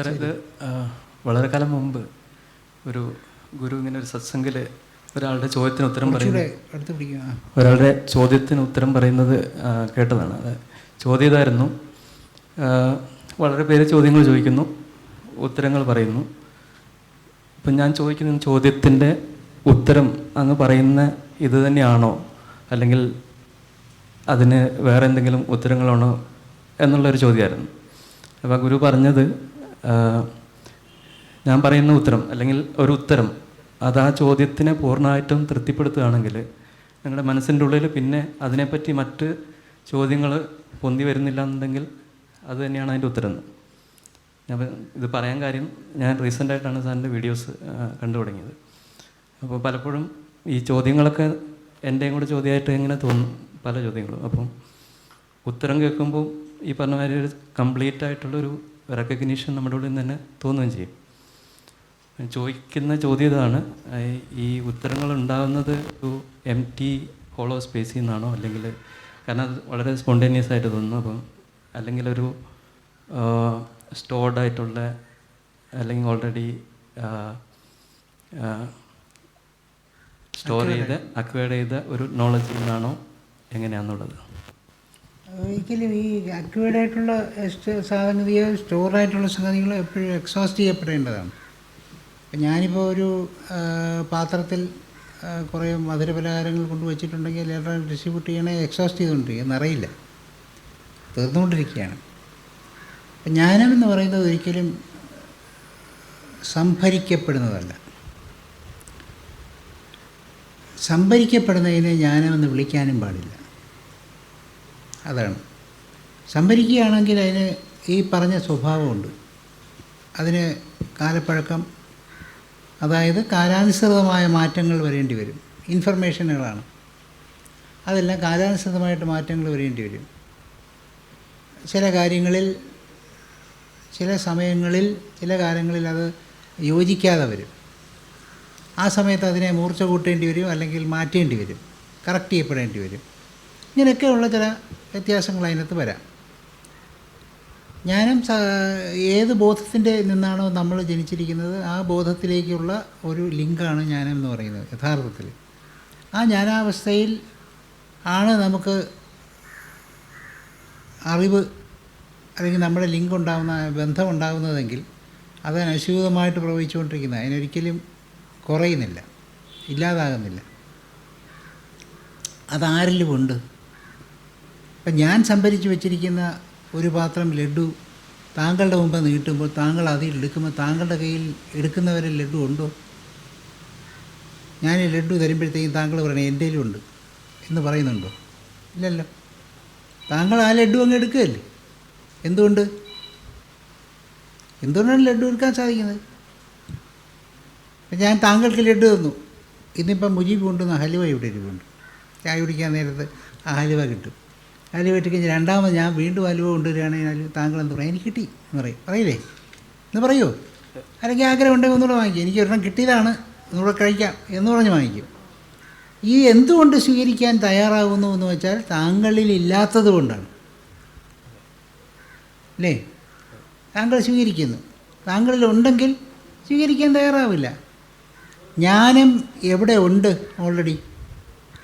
Sir ഇത് വളരെ കാലം മുമ്പ് ഒരു ഗുരു ഇങ്ങനെ ഒരു സത്സംഗിൽ ഒരാളുടെ ചോദ്യത്തിന് ഉത്തരം പറയുന്നത് ഒരാളുടെ ചോദ്യത്തിന് ഉത്തരം പറയുന്നത് കേട്ടതാണ്. അത് ചോദ്യം ഇതായിരുന്നു വളരെ പേര് ചോദ്യങ്ങൾ ചോദിക്കുന്നു ഉത്തരങ്ങൾ പറയുന്നു. ഇപ്പം ഞാൻ ചോദിക്കുന്ന ചോദ്യത്തിന്റെ ഉത്തരം അങ്ങ് പറയുന്ന ഇത് തന്നെയാണോ? അല്ലെങ്കിൽ അതിന് വേറെ എന്തെങ്കിലും ഉത്തരങ്ങളാണോ? എന്നുള്ളൊരു ചോദ്യമായിരുന്നു. അപ്പോൾ ഗുരു പറഞ്ഞത് ഞാൻ പറയുന്ന ഉത്തരം അല്ലെങ്കിൽ ഒരു ഉത്തരം അത് ആ ചോദ്യത്തിനെ പൂർണമായിട്ടും തൃപ്തിപ്പെടുത്തുകയാണെങ്കിൽ നിങ്ങളുടെ മനസ്സിന്റെ ഉള്ളിൽ പിന്നെ അതിനെപ്പറ്റി മറ്റ് ചോദ്യങ്ങൾ പൊന്തി വരുന്നില്ല എന്നുണ്ടെങ്കിൽ അത് തന്നെയാണ് അതിന്റെ ഉത്തരം. ഞാൻ ഇത് പറയാൻ കാര്യം ഞാൻ റീസെന്റായിട്ടാണ് സാറിന്റെ വീഡിയോസ് കണ്ടു തുടങ്ങിയത്. അപ്പോൾ പലപ്പോഴും ഈ ചോദ്യങ്ങളൊക്കെ എന്റെയും കൂടെ ചോദ്യമായിട്ട് എങ്ങനെ തോന്നും പല ചോദ്യങ്ങളും. അപ്പം ഉത്തരം കേൾക്കുമ്പോൾ ഈ പറഞ്ഞ മാതിരി ഒരു കംപ്ലീറ്റ് ആയിട്ടുള്ളൊരു റെക്കഗ്നീഷൻ നമ്മുടെ ഉള്ളിൽ നിന്ന് തന്നെ തോന്നുകയും ചെയ്യും. ചോദിക്കുന്ന ചോദ്യം ഇതാണ് ഈ- ഉത്തരങ്ങൾ ഉണ്ടാകുന്നത് ഒരു എം ടി ഹോളോ സ്പേസിൽ നിന്നാണോ? അല്ലെങ്കിൽ കാരണം അത് വളരെ സ്പോണ്ടേനിയസ് ആയിട്ട് തോന്നുന്നു. അപ്പം അല്ലെങ്കിൽ ഒരു സ്റ്റോർഡ് ആയിട്ടുള്ള അല്ലെങ്കിൽ ഓൾറെഡി സ്റ്റോർ ചെയ്ത് അക്വയർഡ് ചെയ്ത ഒരു നോളജിൽ നിന്നാണോ? എങ്ങനെയാണെന്നുള്ളത് ഒരിക്കലും ഈ സംഗതിയോ സ്റ്റോർ ആയിട്ടുള്ള സംഗതികളോ എപ്പോഴും എക്സോസ്റ്റ് ചെയ്യപ്പെടേണ്ടതാണ്. ഞാനിപ്പോൾ ഒരു പാത്രത്തിൽ കുറേ മധുരപലഹാരങ്ങൾ കൊണ്ട് വെച്ചിട്ടുണ്ടെങ്കിൽ എല്ലാവരും ഡിസ്ട്രിബ്യൂട്ട് ചെയ്യണേ എക്സോസ്റ്റ് ചെയ്തുകൊണ്ടിരിക്കുക എന്നറിയില്ല. തീർന്നുകൊണ്ടിരിക്കുകയാണ്. അപ്പം ജ്ഞാനം എന്ന് പറയുന്നത് ഒരിക്കലും സംഭരിക്കപ്പെടുന്നതല്ല. സംഭരിക്കപ്പെടുന്നതിനെ ജ്ഞാനമെന്ന് വിളിക്കാനും പാടില്ല. അതാണ്. സംഭരിക്കുകയാണെങ്കിൽ അതിന് ഈ പറഞ്ഞ സ്വഭാവമുണ്ട്. അതിന് കാലപ്പഴക്കം അതായത് കാലാനുസൃതമായ മാറ്റങ്ങൾ വരേണ്ടി വരും. ഇൻഫർമേഷനുകളാണ്. അതെല്ലാം കാലാനുസൃതമായിട്ട് മാറ്റങ്ങൾ വരേണ്ടി വരും. ചില കാര്യങ്ങളിൽ ചില സമയങ്ങളിൽ ചില കാലങ്ങളിൽ അത് യോജിക്കാതെ വരും. ആ സമയത്ത് അതിനെ മൂർച്ച കൂട്ടേണ്ടി വരും അല്ലെങ്കിൽ മാറ്റേണ്ടി വരും. കറക്റ്റ് ചെയ്യപ്പെടേണ്ടി വരും. ഇങ്ങനെയൊക്കെയുള്ള ചില വ്യത്യാസങ്ങൾ അതിനകത്ത് വരാം. ജ്ഞാനം ഏത് ബോധത്തിന്റെ നിന്നാണോ നമ്മൾ ജനിച്ചിരിക്കുന്നത് ആ ബോധത്തിലേക്കുള്ള ഒരു ലിങ്കാണ് ജ്ഞാനം എന്ന് പറയുന്നത് യഥാർത്ഥത്തിൽ. ആ ജ്ഞാനാവസ്ഥയിൽ ആണ് നമുക്ക് അറിവ് അല്ലെങ്കിൽ നമ്മുടെ ലിങ്ക് ഉണ്ടാകുന്ന ബന്ധം ഉണ്ടാകുന്നതെങ്കിൽ അത് അനുസ്യൂതമായിട്ട് പ്രവഹിച്ചുകൊണ്ടിരിക്കുന്നത്. അതിനൊരിക്കലും കുറയുന്നില്ല ഇല്ലാതാകുന്നില്ല. അതാരിലുമുണ്ട്? ഇപ്പം ഞാൻ സംഭരിച്ച് വെച്ചിരിക്കുന്ന ഒരു പാത്രം ലഡു താങ്കളുടെ മുമ്പ് നീട്ടുമ്പോൾ താങ്കൾ അതിൽ എടുക്കുമ്പോൾ താങ്കളുടെ കയ്യിൽ എടുക്കുന്നവരെ ലഡു ഉണ്ടോ? ഞാൻ ഈ ലഡു തരുമ്പോഴത്തേക്കും താങ്കൾ പറയണേ എന്റെ ഉണ്ട് എന്ന് പറയുന്നുണ്ടോ? ഇല്ലല്ലോ. താങ്കൾ ആ ലഡു അങ്ങ് എടുക്കുകയല്ലേ? എന്തുകൊണ്ട്? എന്തുകൊണ്ടാണ് ലഡു എടുക്കാൻ സാധിക്കുന്നത്? ഞാൻ താങ്കൾക്ക് ലഡു തന്നു. ഇന്നിപ്പം മുജീബ് കൊണ്ടുവന്ന ഹലുവ ഇവിടെ ഇരിപ്പുണ്ട്. ചായ കുടിക്കാൻ നേരത്ത് ആ ഹലുവ കിട്ടും. ഇട്ട് കഴിഞ്ഞ് രണ്ടാമത് ഞാൻ വീണ്ടും അലുവ കൊണ്ടുവരികയാണെങ്കിൽ താങ്കൾ എന്ത് പറയും? എനിക്ക് കിട്ടി എന്ന് പറയും. പറയില്ലേ? എന്ന് പറയുമോ അല്ലെങ്കിൽ ആഗ്രഹം ഉണ്ടെങ്കിൽ ഒന്നുകൂടെ വാങ്ങിക്കും. എനിക്ക് ഒരെണ്ണം കിട്ടിയതാണ്. ഒന്നുകൂടെ കഴിക്കാം എന്ന് പറഞ്ഞ് വാങ്ങിക്കും. ഈ എന്തുകൊണ്ട് സ്വീകരിക്കാൻ തയ്യാറാകുന്നു എന്ന് വെച്ചാൽ താങ്കളിൽ ഇല്ലാത്തത് കൊണ്ടാണ്. അല്ലേ? താങ്കൾ സ്വീകരിക്കുന്നു. താങ്കളിൽ ഉണ്ടെങ്കിൽ സ്വീകരിക്കാൻ തയ്യാറാവില്ല. ജ്ഞാനം എവിടെ ഉണ്ട്? ഓൾറെഡി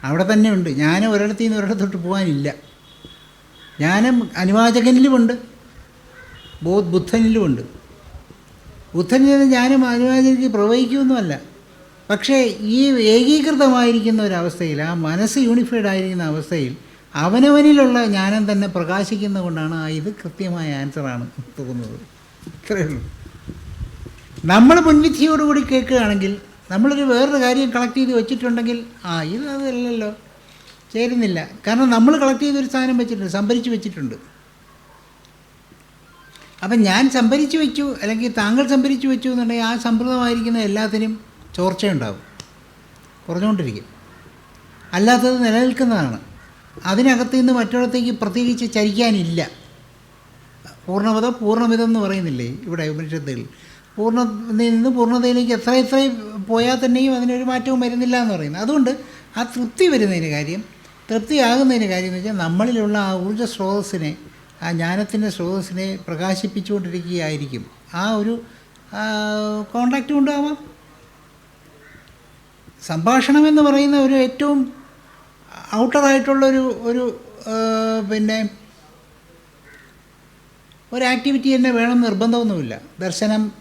അവിടെ തന്നെ ഉണ്ട്. ജ്ഞാനം ഒരിടത്തു നിന്ന് ഒരിടത്തോട്ട് പോകാനില്ല. ജ്ഞാനം അനുവാചകനിലുമുണ്ട്. ബോ ബുദ്ധനിലുമുണ്ട്. ബുദ്ധനിൽ നിന്ന് ജ്ഞാനം അനുവാചകനിലേക്ക് പ്രവഹിക്കുമെന്നുമല്ല. പക്ഷേ ഈ ഏകീകൃതമായിരിക്കുന്ന ഒരവസ്ഥയിൽ ആ മനസ്സ് യൂണിഫൈഡ് ആയിരിക്കുന്ന അവസ്ഥയിൽ അവനവനിലുള്ള ജ്ഞാനം തന്നെ പ്രകാശിക്കുന്നത് കൊണ്ടാണ് ഇത് കൃത്യമായ ആൻസറാണ് തോന്നുന്നത്. ഇത്രയേ ഉള്ളൂ. നമ്മൾ മുൻവിധിയോടുകൂടി കേൾക്കുകയാണെങ്കിൽ നമ്മളൊരു വേറൊരു കാര്യം കളക്ട് ചെയ്ത് വെച്ചിട്ടുണ്ടെങ്കിൽ ആ ഇത് അതല്ലല്ലോ ചേരുന്നില്ല. കാരണം നമ്മൾ കളക്ട് ചെയ്തൊരു സാധനം വെച്ചിട്ടുണ്ട് സംഭരിച്ച് വെച്ചിട്ടുണ്ട്. അപ്പം ഞാൻ സംഭരിച്ച് വെച്ചു അല്ലെങ്കിൽ താങ്കൾ സംഭരിച്ച് വെച്ചു എന്നുണ്ടെങ്കിൽ ആ സംഭൃതമായിരിക്കുന്ന എല്ലാത്തിനും ചോർച്ചയുണ്ടാവും. കുറഞ്ഞുകൊണ്ടിരിക്കും. അല്ലാത്തത് നിലനിൽക്കുന്നതാണ്. അതിനകത്ത് നിന്ന് മറ്റൊരിടത്തേക്ക് പ്രത്യേകിച്ച് ചരിക്കാനില്ല. പൂർണമതം പൂർണമിതം എന്ന് പറയുന്നില്ലേ ഇവിടെ ഉപനിഷത്തുകൾ പൂർണതയിൽ നിന്ന് പൂർണതയിലേക്ക് എത്ര എത്ര പോയാൽ തന്നെയും അതിനൊരു മാറ്റവും വരുന്നില്ല എന്ന് പറയുന്നത്. അതുകൊണ്ട് ആ തൃപ്തി വരുന്നതിന് കാര്യം തൃപ്തിയാകുന്നതിന് കാര്യം എന്ന് വെച്ചാൽ നമ്മളിലുള്ള ആ ഊർജ സ്രോതസ്സിനെ ആ ജ്ഞാനത്തിന്റെ സ്രോതസ്സിനെ പ്രകാശിപ്പിച്ചുകൊണ്ടിരിക്കുകയായിരിക്കും. ആ ഒരു കോണ്ടാക്റ്റ് കൊണ്ടാവാം. സംഭാഷണം എന്ന് പറയുന്ന ഒരു ഏറ്റവും ഔട്ടറായിട്ടുള്ളൊരു ഒരു പിന്നെ ഒരു ആക്ടിവിറ്റി തന്നെ വേണം നിർബന്ധമൊന്നുമില്ല. ദർശനം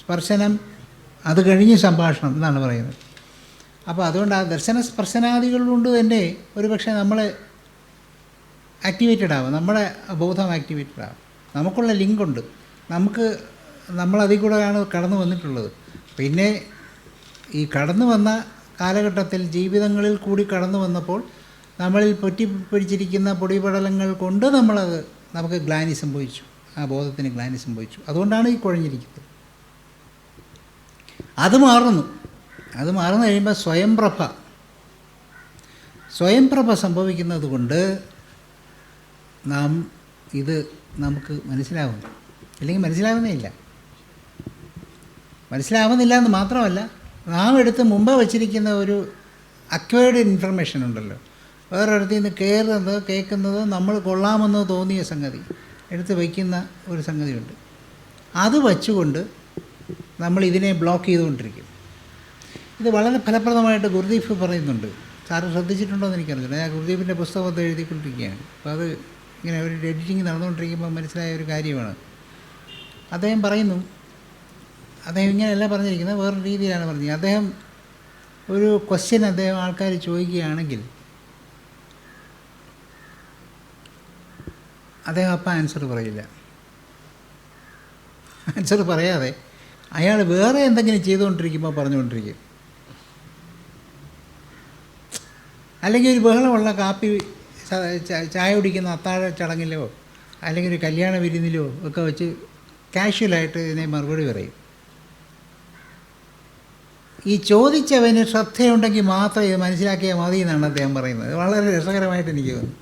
സ്പർശനം അത് കഴിഞ്ഞ് സംഭാഷണം എന്നാണ് പറയുന്നത്. അപ്പോൾ അതുകൊണ്ട് ആ ദർശന സ്പർശനാദികൾ കൊണ്ട് തന്നെ ഒരു പക്ഷേ നമ്മൾ ആക്ടിവേറ്റഡ് ആവും. നമ്മുടെ ബോധം ആക്ടിവേറ്റഡ് ആവും. നമുക്കുള്ള ലിങ്കുണ്ട് നമുക്ക് നമ്മളതിൽ കൂടെയാണ് കടന്നു വന്നിട്ടുള്ളത്. പിന്നെ ഈ കടന്നു വന്ന കാലഘട്ടത്തിൽ ജീവിതങ്ങളിൽ കൂടി കടന്നു വന്നപ്പോൾ നമ്മളിൽ പൊറ്റി പിടിച്ചിരിക്കുന്ന പൊടിപടലങ്ങൾ കൊണ്ട് നമ്മളത് നമുക്ക് ഗ്ലാനി സംഭവിച്ചു. ആ ബോധത്തിന് ഗ്ലാനി സംഭവിച്ചു. അതുകൊണ്ടാണ് ഈ കുഴഞ്ഞിരിക്കുന്നത്. അത് മാറുന്നു. അത് മാറുന്നു കഴിയുമ്പോൾ സ്വയംപ്രഭ. സ്വയംപ്രഭ സംഭവിക്കുന്നത് കൊണ്ട് നാം ഇത് നമുക്ക് മനസ്സിലാവുന്നു. അല്ലെങ്കിൽ മനസ്സിലാവുന്നേ ഇല്ല. മനസ്സിലാവുന്നില്ല എന്ന് മാത്രമല്ല നാം എടുത്ത് മുമ്പ് വച്ചിരിക്കുന്ന ഒരു അക്വയർഡ് ഇൻഫർമേഷൻ ഉണ്ടല്ലോ. വേറൊരിടത്തു നിന്ന് കയറുന്നത് കേൾക്കുന്നത് നമ്മൾ കൊള്ളാമെന്ന് തോന്നിയ സംഗതി എടുത്ത് വയ്ക്കുന്ന ഒരു സംഗതിയുണ്ട്. അത് വച്ചുകൊണ്ട് നമ്മൾ ഇതിനെ ബ്ലോക്ക് ചെയ്തുകൊണ്ടിരിക്കും ഇത് വളരെ ഫലപ്രദമായിട്ട് ഗുരുദീപ് പറയുന്നുണ്ട്. സാറ് ശ്രദ്ധിച്ചിട്ടുണ്ടോ എന്ന് എനിക്കറിയില്ല ഞാൻ ഗുരുദീപിന്റെ പുസ്തകം അത് എഴുതിക്കൊണ്ടിരിക്കുകയാണ്. അപ്പോൾ അത് ഇങ്ങനെ ഒരു എഡിറ്റിംഗ് നടന്നുകൊണ്ടിരിക്കുമ്പോൾ മനസ്സിലായ ഒരു കാര്യമാണ്. അദ്ദേഹം പറയുന്നു അദ്ദേഹം ഇങ്ങനെയല്ല പറഞ്ഞിരിക്കുന്നത് വേറൊരു രീതിയിലാണ് പറഞ്ഞത് അദ്ദേഹം ഒരു ക്വസ്റ്റ്യൻ അദ്ദേഹം ആൾക്കാർ ചോദിക്കുകയാണെങ്കിൽ അദ്ദേഹം അപ്പം ആൻസർ പറയില്ല. ആൻസർ പറയാതെ അയാൾ വേറെ എന്തെങ്കിലും ചെയ്തുകൊണ്ടിരിക്കുമ്പോൾ പറഞ്ഞുകൊണ്ടിരിക്കും. അല്ലെങ്കിൽ ഒരു ബഹളമുള്ള കാപ്പി ചായ കുടിക്കുന്ന അത്താഴ ചടങ്ങിലോ അല്ലെങ്കിൽ ഒരു കല്യാണ വിരുന്നിലോ ഒക്കെ വെച്ച് കാഷ്വലായിട്ട് ഇതിനെ മറുപടി പറയും. ഈ ചോദിച്ചവന് ശ്രദ്ധയുണ്ടെങ്കിൽ മാത്രം ഇത് മനസ്സിലാക്കിയാൽ മതി എന്നാണ് അദ്ദേഹം പറയുന്നത്. വളരെ രസകരമായിട്ട് എനിക്ക് തോന്നുന്നു.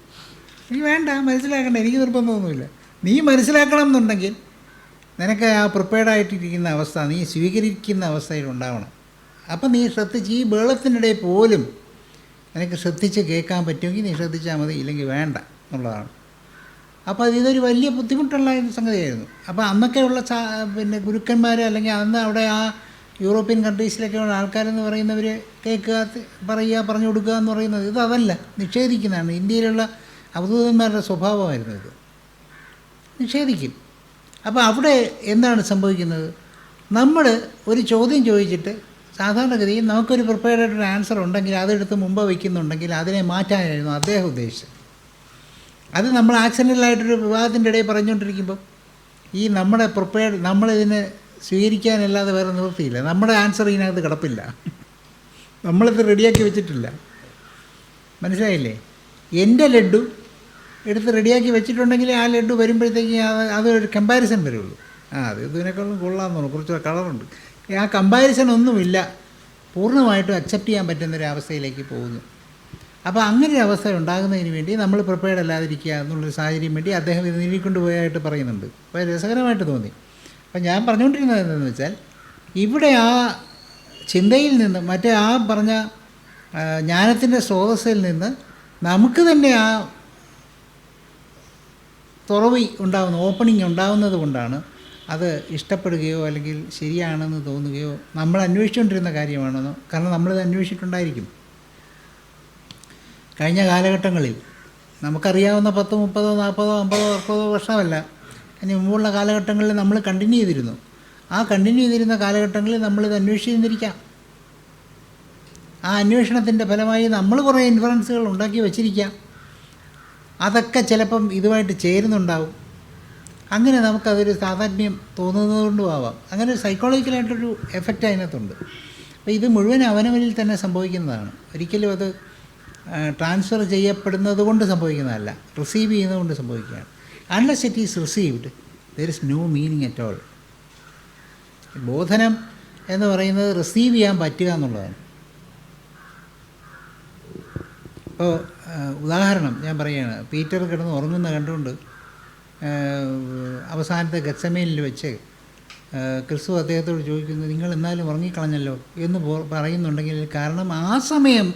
എനിക്ക് വേണ്ട മനസ്സിലാക്കേണ്ട എനിക്ക് നിർബന്ധമൊന്നുമില്ല. നീ മനസ്സിലാക്കണം എന്നുണ്ടെങ്കിൽ നിനക്ക് ആ പ്രിപ്പയർഡ് ആയിട്ടിരിക്കുന്ന അവസ്ഥ നീ സ്വീകരിക്കുന്ന അവസ്ഥയിൽ ഉണ്ടാവണം. അപ്പം നീ ശ്രദ്ധിച്ച് ഈ ബേളത്തിനിടയിൽ പോലും നിനക്ക് ശ്രദ്ധിച്ച് കേൾക്കാൻ പറ്റുമെങ്കിൽ നീ ശ്രദ്ധിച്ചാൽ മതി ഇല്ലെങ്കിൽ വേണ്ട എന്നുള്ളതാണ്. അപ്പോൾ അത് ഇതൊരു വലിയ ബുദ്ധിമുട്ടുള്ള സംഗതിയായിരുന്നു. അപ്പോൾ അന്നൊക്കെയുള്ള പിന്നെ ഗുരുക്കന്മാർ അല്ലെങ്കിൽ അന്ന് അവിടെ ആ യൂറോപ്യൻ കൺട്രീസിലൊക്കെ ഉള്ള ആൾക്കാരെന്ന് പറയുന്നവർ കേൾക്കുക പറയുക പറഞ്ഞു കൊടുക്കുക എന്ന് പറയുന്നത് ഇത് അതല്ല നിഷേധിക്കുന്നതാണ്. ഇന്ത്യയിലുള്ള അവധൂതന്മാരുടെ സ്വഭാവമായിരുന്നു ഇത്. നിഷേധിക്കും. അപ്പോൾ അവിടെ എന്താണ് സംഭവിക്കുന്നത്? നമ്മൾ ഒരു ചോദ്യം ചോദിച്ചിട്ട് സാധാരണഗതിയിൽ നമുക്കൊരു പ്രിപ്പയർഡ് ആയിട്ടൊരു ആൻസർ ഉണ്ടെങ്കിൽ അതെടുത്ത് മുമ്പ് വയ്ക്കുന്നുണ്ടെങ്കിൽ അതിനെ മാറ്റാനായിരുന്നു അദ്ദേഹം ഉദ്ദേശിച്ചത്. അത് നമ്മൾ ആക്സിഡന്റലായിട്ടൊരു വിവാദത്തിന്റെ ഇടയിൽ പറഞ്ഞുകൊണ്ടിരിക്കുമ്പോൾ ഈ നമ്മുടെ പ്രിപ്പയർഡ് നമ്മളിതിനെ സ്വീകരിക്കാനല്ലാതെ വേറെ നിവൃത്തിയില്ല. നമ്മുടെ ആൻസർ ഇതിനകത്ത് കിടപ്പില്ല. നമ്മളിത് റെഡിയാക്കി വെച്ചിട്ടില്ല. മനസ്സിലായില്ലേ? എന്റെ ലഡ്ഡു എടുത്ത് റെഡിയാക്കി വെച്ചിട്ടുണ്ടെങ്കിൽ ആ ലഡ്ഡു വരുമ്പോഴത്തേക്ക് അത് അതൊരു കമ്പാരിസൺ വരുള്ളൂ. ആ അത് ഇതിനേക്കാളും കൊള്ളാമെന്ന് തോന്നുന്നു. കുറച്ച് കളറുണ്ട് ആ കമ്പാരിസൺ ഒന്നുമില്ല. പൂർണമായിട്ടും അക്സെപ്റ്റ് ചെയ്യാൻ പറ്റുന്ന ഒരു അവസ്ഥയിലേക്ക് പോകുന്നു. അപ്പോൾ അങ്ങനെ ഒരു അവസ്ഥ ഉണ്ടാകുന്നതിന് വേണ്ടി നമ്മൾ പ്രിപ്പയർഡ് അല്ലാതിരിക്കുക എന്നുള്ളൊരു സാഹചര്യം വേണ്ടി അദ്ദേഹം ഇത് നീങ്ങിക്കൊണ്ട് പോയായിട്ട് പറയുന്നുണ്ട്. അപ്പോൾ രസകരമായിട്ട് തോന്നി. അപ്പം ഞാൻ പറഞ്ഞുകൊണ്ടിരുന്നത് എന്താണെന്ന് വെച്ചാൽ ഇവിടെ ആ ചിന്തയിൽ നിന്ന് മറ്റേ ആ പറഞ്ഞ ജ്ഞാനത്തിന്റെ സ്രോതസ്സിൽ നിന്ന് നമുക്ക് തന്നെ ആ തുറവി ഉണ്ടാകുന്ന ഓപ്പണിംഗ് ഉണ്ടാകുന്നത് കൊണ്ടാണ് അത് ഇഷ്ടപ്പെടുകയോ അല്ലെങ്കിൽ ശരിയാണെന്ന് തോന്നുകയോ നമ്മൾ അന്വേഷിച്ചുകൊണ്ടിരുന്ന കാര്യമാണെന്നോ കാരണം നമ്മളിത് അന്വേഷിച്ചിട്ടുണ്ടായിരിക്കും. കഴിഞ്ഞ കാലഘട്ടങ്ങളിൽ നമുക്കറിയാവുന്ന പത്തോ മുപ്പതോ നാൽപ്പതോ അമ്പതോ അറുപതോ വർഷമല്ല. അതിന് മുമ്പുള്ള കാലഘട്ടങ്ങളിൽ നമ്മൾ കണ്ടിന്യൂ ചെയ്തിരുന്നു. ആ കണ്ടിന്യൂ ചെയ്തിരുന്ന കാലഘട്ടങ്ങളിൽ നമ്മളിത് അന്വേഷിച്ചിരുന്നിരിക്കാം. ആ അന്വേഷണത്തിന്റെ ഫലമായി നമ്മൾ കുറേ ഇൻഫറൻസുകൾ ഉണ്ടാക്കി വച്ചിരിക്കാം. അതൊക്കെ ചിലപ്പം ഇതുമായിട്ട് ചേരുന്നുണ്ടാവും. അങ്ങനെ നമുക്കതൊരു സാധാന്യം തോന്നുന്നത് കൊണ്ടും ആവാം അങ്ങനെ ഒരു സൈക്കോളജിക്കലായിട്ടൊരു എഫക്റ്റ് അതിനകത്തുണ്ട്. അപ്പോൾ ഇത് മുഴുവൻ അവനവനിൽ തന്നെ സംഭവിക്കുന്നതാണ്. ഒരിക്കലും അത് ട്രാൻസ്ഫർ ചെയ്യപ്പെടുന്നത് കൊണ്ട് സംഭവിക്കുന്നതല്ല. റിസീവ് ചെയ്യുന്നത് കൊണ്ട് സംഭവിക്കുകയാണ്. Unless it is received there is no meaning at all ബോധനം എന്ന് പറയുന്നത് റിസീവ് ചെയ്യാൻ പറ്റുക എന്നുള്ളതാണ്. ഇപ്പോൾ ഉദാഹരണം ഞാൻ പറയുകയാണ്. പീറ്റർ കിടന്ന് ഉറങ്ങുന്ന കണ്ടുകൊണ്ട് അവസാനത്തെ ഗച്ചമേലിൽ വെച്ച് ക്രിസ്തു അദ്ദേഹത്തോട് ചോദിക്കുന്നത് നിങ്ങൾ എന്നാലും ഉറങ്ങിക്കളഞ്ഞല്ലോ? എന്ന് പറയുന്നുണ്ടെങ്കിൽ കാരണം ആ സമയം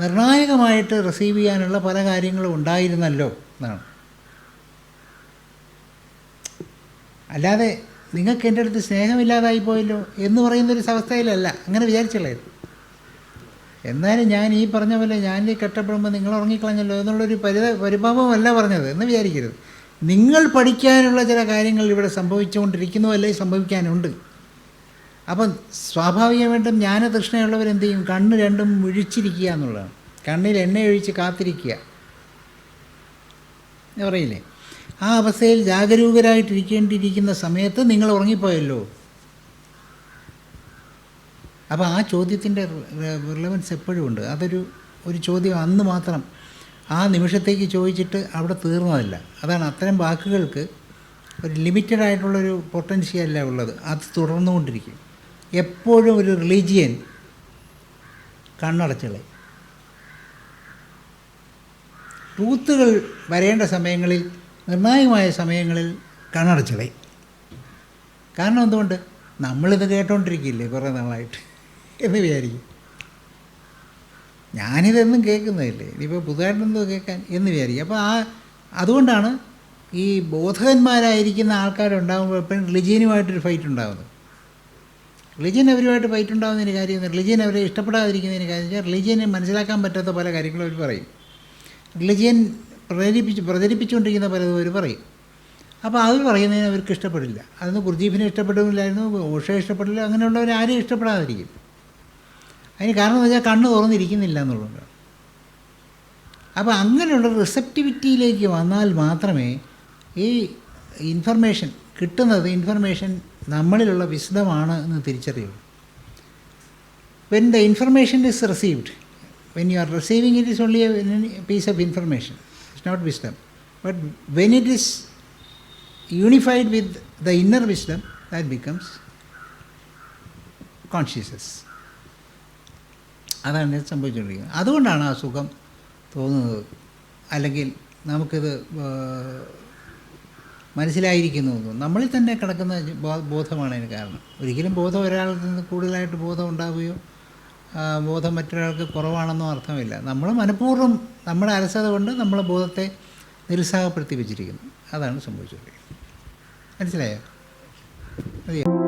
നിർണായകമായിട്ട് റിസീവ് ചെയ്യാനുള്ള പല കാര്യങ്ങളും ഉണ്ടായിരുന്നല്ലോ എന്നാണ്. അല്ലാതെ നിങ്ങൾക്ക് എന്റെ അടുത്ത് സ്നേഹമില്ലാതായി പോയല്ലോ എന്ന് പറയുന്നൊരു അവസ്ഥയിലല്ല. അങ്ങനെ വിചാരിച്ചുള്ളായിരുന്നു എന്നാലും ഞാൻ ഈ പറഞ്ഞ പോലെ ഞാൻ കെട്ടപ്പെടുമ്പോൾ നിങ്ങൾ ഉറങ്ങിക്കളഞ്ഞല്ലോ എന്നുള്ളൊരു പരിത പരിഭാവമല്ല പറഞ്ഞത് എന്ന് വിചാരിക്കരുത്. നിങ്ങൾ പഠിക്കാനുള്ള ചില കാര്യങ്ങൾ ഇവിടെ സംഭവിച്ചുകൊണ്ടിരിക്കുന്നു അല്ലെങ്കിൽ സംഭവിക്കാനുണ്ട്. അപ്പം സ്വാഭാവികമായിട്ടും ജ്ഞാനതൃഷ്ണയുള്ളവർ എന്ത് ചെയ്യും കണ്ണ് രണ്ടും മുഴിച്ചിരിക്കുക എന്നുള്ളതാണ്. കണ്ണിൽ എണ്ണ ഒഴിച്ച് കാത്തിരിക്കുക. പറയില്ലേ? ആ അവസ്ഥയിൽ ജാഗരൂകരായിട്ടിരിക്കേണ്ടിയിരിക്കുന്ന സമയത്ത് നിങ്ങൾ ഉറങ്ങിപ്പോയല്ലോ. അപ്പോൾ ആ ചോദ്യത്തിന്റെ റിലവൻസ് എപ്പോഴും ഉണ്ട്. അതൊരു ഒരു ചോദ്യം അന്ന് മാത്രം ആ നിമിഷത്തേക്ക് ചോദിച്ചിട്ട് അവിടെ തീർന്നതല്ല. അതാണ് അത്തരം വാക്കുകൾക്ക് ഒരു ലിമിറ്റഡ് ആയിട്ടുള്ളൊരു പൊട്ടൻഷ്യല്ല ഉള്ളത്. അത് തുടർന്നുകൊണ്ടിരിക്കും. എപ്പോഴും ഒരു റിലീജിയൻ കണ്ണടച്ചുകളെ ട്രൂത്തുകൾ വരേണ്ട സമയങ്ങളിൽ നിർണായകമായ സമയങ്ങളിൽ കണ്ണടച്ചുകളെ കാരണം എന്തുകൊണ്ട്? നമ്മളിത് കേട്ടോണ്ടിരിക്കില്ലേ കുറേ നാളായിട്ട്? എന്ന് വിചാരിക്കും. ഞാനിതെന്നും കേൾക്കുന്നതല്ലേ? ഇനിയിപ്പോൾ പുതുതായിട്ടെന്തോ കേൾക്കാൻ എന്ന് വിചാരിക്കും. അപ്പോൾ ആ അതുകൊണ്ടാണ് ഈ ബോധകന്മാരായിരിക്കുന്ന ആൾക്കാരുണ്ടാകുമ്പോൾ എപ്പോഴും റിലിജിയനുമായിട്ടൊരു ഫൈറ്റ് ഉണ്ടാകുന്നത് റിലിജിയൻ അവരുമായിട്ട് ഫൈറ്റ് ഉണ്ടാകുന്നതിന് കാര്യം റിലിജിയൻ അവരെ ഇഷ്ടപ്പെടാതിരിക്കുന്നതിന് കാര്യം വെച്ചാൽ റിലിജിയനെ മനസ്സിലാക്കാൻ പറ്റാത്ത പല കാര്യങ്ങളും അവർ പറയും. റിലിജിയൻ പ്രചരിപ്പിച്ച് പ്രചരിപ്പിച്ചുകൊണ്ടിരിക്കുന്ന പലതും അവർ പറയും. അപ്പോൾ അവർ പറയുന്നതിന് അവർക്ക് ഇഷ്ടപ്പെടില്ല. അതൊന്ന് ഗുർജീഫിനെ ഇഷ്ടപ്പെടുന്നില്ലായിരുന്നു ഓഷയെ ഇഷ്ടപ്പെടില്ല അങ്ങനെയുള്ളവർ ആരെയും ഇഷ്ടപ്പെടാതിരിക്കും. അതിന് കാരണം എന്ന് വെച്ചാൽ കണ്ണ് തുറന്നിരിക്കുന്നില്ല എന്നുള്ളത് അപ്പോൾ അങ്ങനെയുള്ള റിസപ്റ്റിവിറ്റിയിലേക്ക് വന്നാൽ മാത്രമേ ഈ ഇൻഫർമേഷൻ കിട്ടുന്നത് ഇൻഫർമേഷൻ നമ്മളിലുള്ള വിശദമാണ് എന്ന് തിരിച്ചറിയുള്ളൂ. When the information is received when you are receiving it is only piece of information it's not wisdom but when it is unified with the inner wisdom that becomes consciousness. അതാണ് സംഭവിച്ചുകൊണ്ടിരിക്കുന്നത്. അതുകൊണ്ടാണ് ആ സുഖം തോന്നുന്നത്. അല്ലെങ്കിൽ നമുക്കിത് മനസ്സിലായിരിക്കുന്നു. നമ്മളിൽ തന്നെ കിടക്കുന്ന ബോധമാണ് അതിന് കാരണം. ഒരിക്കലും ബോധം ഒരാളിൽ നിന്ന് കൂടുതലായിട്ട് ബോധം ഉണ്ടാവുകയോ ബോധം മറ്റൊരാൾക്ക് കുറവാണെന്നോ അർത്ഥമില്ല. നമ്മൾ മനഃപൂർവം നമ്മുടെ അലസത കൊണ്ട് നമ്മളെ ബോധത്തെ നിരുത്സാഹപ്പെടുത്തി വെച്ചിരിക്കുന്നു അതാണ് സംഭവിച്ചുകൊണ്ടിരിക്കുന്നത്. മനസ്സിലായോ? മതിയോ?